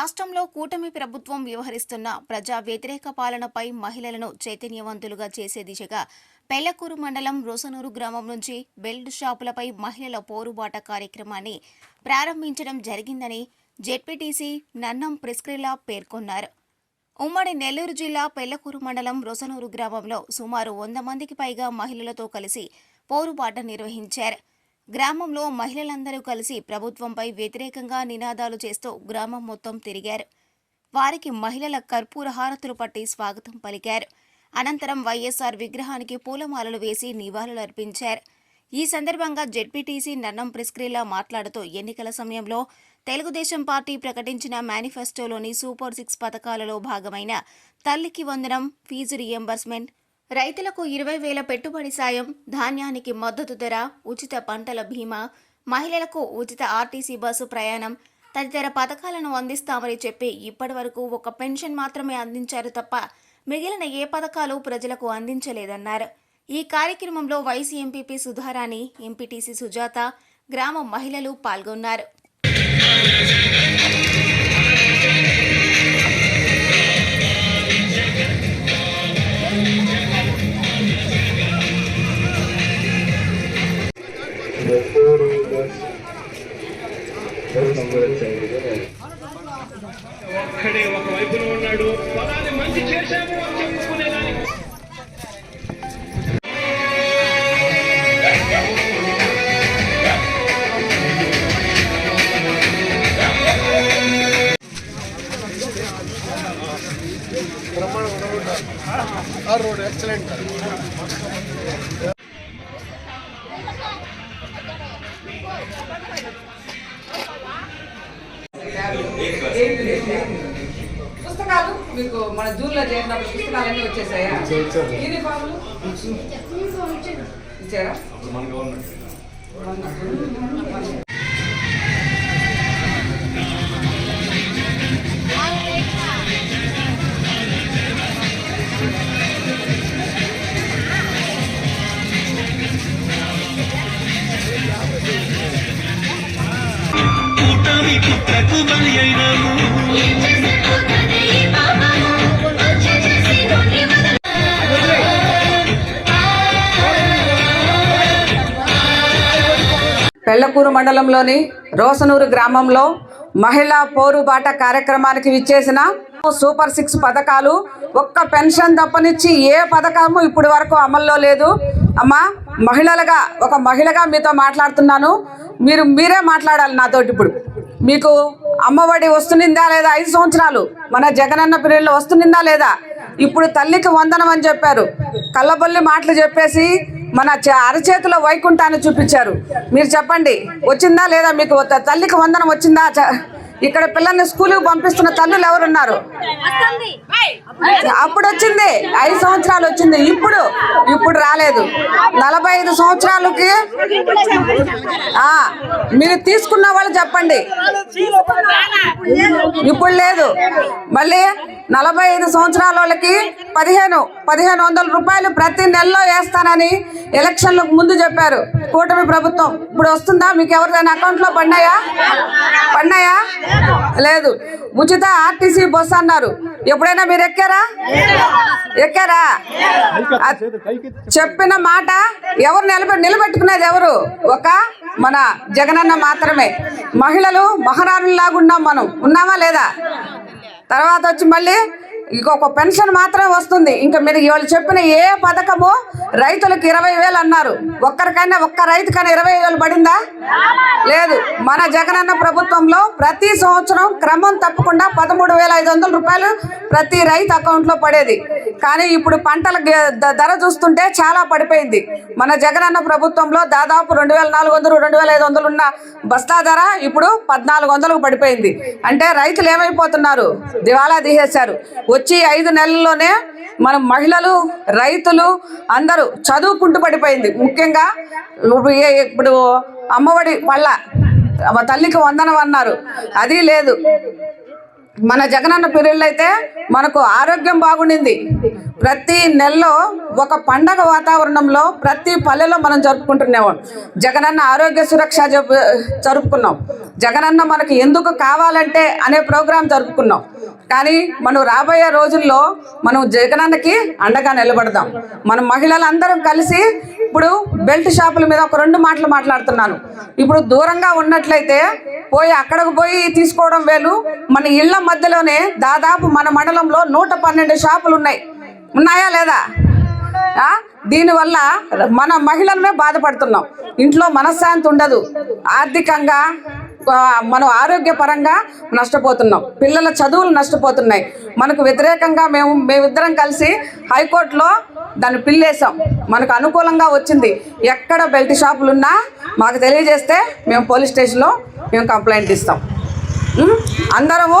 రాష్ట్రంలో కూటమి ప్రభుత్వం వ్యవహరిస్తున్న ప్రజా వ్యతిరేక పాలనపై మహిళలను చైతన్యవంతులుగా చేసే దిశగా పెళ్ళకూరు మండలం రోసనూరు గ్రామం నుంచి బెల్ట్ షాపులపై మహిళల పోరుబాట కార్యక్రమాన్ని ప్రారంభించడం జరిగిందని జెడ్పీటీసీ నన్నం ప్రిస్క్రిలా పేర్కొన్నారు. ఉమ్మడి నెల్లూరు జిల్లా పెళ్ళకూరు మండలం రొసనూరు గ్రామంలో సుమారు వంద మందికి పైగా మహిళలతో కలిసి పోరుబాట నిర్వహించారు. గ్రామంలో మహిళలందరూ కలిసి ప్రభుత్వంపై వ్యతిరేకంగా నినాదాలు చేస్తూ గ్రామం మొత్తం తిరిగారు. వారికి మహిళల కర్పూర హారతులు పట్టి స్వాగతం పలికారు. అనంతరం వైఎస్ఆర్ విగ్రహానికి పూలమాలలు వేసి నివాళులర్పించారు. ఈ సందర్భంగా జెడ్పీటీసీ నన్నం ప్రిస్క్రీలా మాట్లాడుతూ ఎన్నికల సమయంలో తెలుగుదేశం పార్టీ ప్రకటించిన మేనిఫెస్టోలోని సూపర్ సిక్స్ పథకాలలో భాగమైన తల్లికి వందనం ఫీజు రియంబర్స్మెంట్ రైతులకు ఇరవై వేల పెట్టుబడి సాయం ధాన్యానికి మద్దతు ధర ఉచిత పంటల బీమా మహిళలకు ఉచిత ఆర్టీసీ బస్సు ప్రయాణం తదితర పథకాలను అందిస్తామని చెప్పి ఇప్పటి వరకు ఒక పెన్షన్ మాత్రమే అందించారు తప్ప మిగిలిన ఏ పథకాలు ప్రజలకు అందించలేదన్నారు. ఈ కార్యక్రమంలో vice MPP Sudharani MPTC Sujatha గ్రామ మహిళలు పాల్గొన్నారు. ఒక్కడే ఒక వైపున ఉన్నాడు. పదాన్ని మంచి చేశాము అని చెప్పుకునేదానికి రోడ్ ఎక్సలెంట్. పుస్తకాలు మీకు మన జూన్లో చేసినప్పుడు పుస్తకాలన్నీ వచ్చేసాయా? యూనిఫామ్లు? ఇచ్చారా? పెళ్ళకూరు మండలంలోని రోసనూరు గ్రామంలో మహిళా పోరుబాట కార్యక్రమానికి విచ్చేసిన సూపర్ సిక్స్ పథకాలు ఒక్క పెన్షన్ తప్పనిచ్చి ఏ పథకము ఇప్పటి వరకు అమల్లో లేదు. అమ్మా మహిళలుగా ఒక మహిళగా మీతో మాట్లాడుతున్నాను. మీరు మీరే మాట్లాడాలి నాతోటి ఇప్పుడు. మీకు అమ్మఒడి వస్తుందా లేదా? ఐదు సంవత్సరాలు. మన జగనన్న పీరియడ్లో వస్తుందా లేదా? ఇప్పుడు తల్లికి వందనం అని చెప్పారు. కళ్ళబొల్లి మాటలు చెప్పేసి మన చ- అరచేతిలో వైకుంఠాన్ని చూపించారు. మీరు చెప్పండి వచ్చిందా లేదా మీకు తల్లికి వందనం వచ్చిందా? చ- ఇక్కడ పిల్లల్ని స్కూల్కి పంపిస్తున్న తల్లులు ఎవరున్నారు? అప్పుడు వచ్చింది ఐదు సంవత్సరాలు వచ్చింది. ఇప్పుడు ఇప్పుడు రాలేదు. నలభై ఐదు సంవత్సరాలకి మీరు తీసుకున్న వాళ్ళు చెప్పండి. ఇప్పుడు లేదు. మళ్ళీ నలభై ఐదు సంవత్సరాల వాళ్ళకి పదిహేను. పదిహేను వందల రూపాయలు ప్రతి నెలలో వేస్తానని ఎలక్షన్లకు ముందు చెప్పారు కూటమి ప్రభుత్వం. ఇప్పుడు వస్తుందా? మీకు ఎవరిదైనా అకౌంట్లో పడినాయా? పడినాయా? లేదు. ఉచిత ఆర్టీసీ బస్సు అన్నారు. ఎప్పుడైనా మీరు ఎక్కారా? ఎక్కారా? చెప్పిన మాట ఎవరు నిలబె నిలబెట్టుకునేది ఎవరు? ఒక మన జగనన్న మాత్రమే. మహిళలు మహారాణుల్లాగా ఉన్నాం మనం. ఉన్నామా లేదా? తర్వాత వచ్చి మళ్ళీ ఇంకొక పెన్షన్ మాత్రమే వస్తుంది. ఇంకా మీరు వాళ్ళు చెప్పిన ఏ పథకము రైతులకు ఇరవై వేలు అన్నారు. ఒక్కరికైనా ఒక్క రైతుకైనా ఇరవై వేలు పడిందా? లేదు. మన జగనన్న ప్రభుత్వంలో ప్రతి సంవత్సరం క్రమం తప్పకుండా పదమూడు వేల ఐదు వందల రూపాయలు ప్రతి రైతు అకౌంట్లో పడేది. కానీ ఇప్పుడు పంటల ద- ధర చూస్తుంటే చాలా పడిపోయింది. మన జగనన్న ప్రభుత్వంలో దాదాపు రెండు వేల నాలుగు వందలు రెండు వేల ఐదు వందలు ఉన్న బస్తా ధర ఇప్పుడు పద్నాలుగు వందలకు పడిపోయింది. అంటే రైతులు ఏమైపోతున్నారు? దివాలా తీసేశారు. వచ్చి ఐదు నెలల్లోనే మన మహిళలు రైతులు అందరూ చదువుకుంటూ పడిపోయింది. ముఖ్యంగా ఇప్పుడు అమ్మఒడి పళ్ళ తల్లికి వందనం అన్నారు. అది లేదు. మన జగనన్న పీరియడ్లో అయితే మనకు ఆరోగ్యం బాగుండింది. ప్రతి నెలలో ఒక పండగ వాతావరణంలో ప్రతి పల్లెలో మనం జరుపుకుంటున్నాము. జగనన్న ఆరోగ్య సురక్ష జరుపుకున్నాం. జగనన్న మనకు ఎందుకు కావాలంటే అనే ప్రోగ్రాం జరుపుకున్నాం. కానీ మనం రాబోయే రోజుల్లో మనం జగనన్నకి అండగా నిలబడదాం. మన మహిళలందరం కలిసి ఇప్పుడు బెల్ట్ షాపుల మీద ఒక రెండు మాటలు మాట్లాడుతున్నాను. ఇప్పుడు దూరంగా ఉన్నట్లయితే పోయి అక్కడికి పోయి తీసుకోవడం వేలు. మన ఇళ్ళ మధ్యలోనే దాదాపు మన మండలంలో నూట పన్నెండు షాపులు ఉన్నాయి ఉన్నాయా లేదా? దీనివల్ల మన మహిళలమే బాధపడుతున్నాం. ఇంట్లో మనశ్శాంతి ఉండదు. ఆర్థికంగా మనం ఆరోగ్యపరంగా నష్టపోతున్నాం. పిల్లల చదువులు నష్టపోతున్నాయి. మనకు వ్యతిరేకంగా మేము మేమిద్దరం కలిసి హైకోర్టులో దాన్ని పిల్లేసాం మనకు అనుకూలంగా వచ్చింది. ఎక్కడ బెల్ట్ షాపులు ఉన్నా మాకు తెలియజేస్తే మేము పోలీస్ స్టేషన్లో మేము కంప్లైంట్ ఇస్తాం. అందరము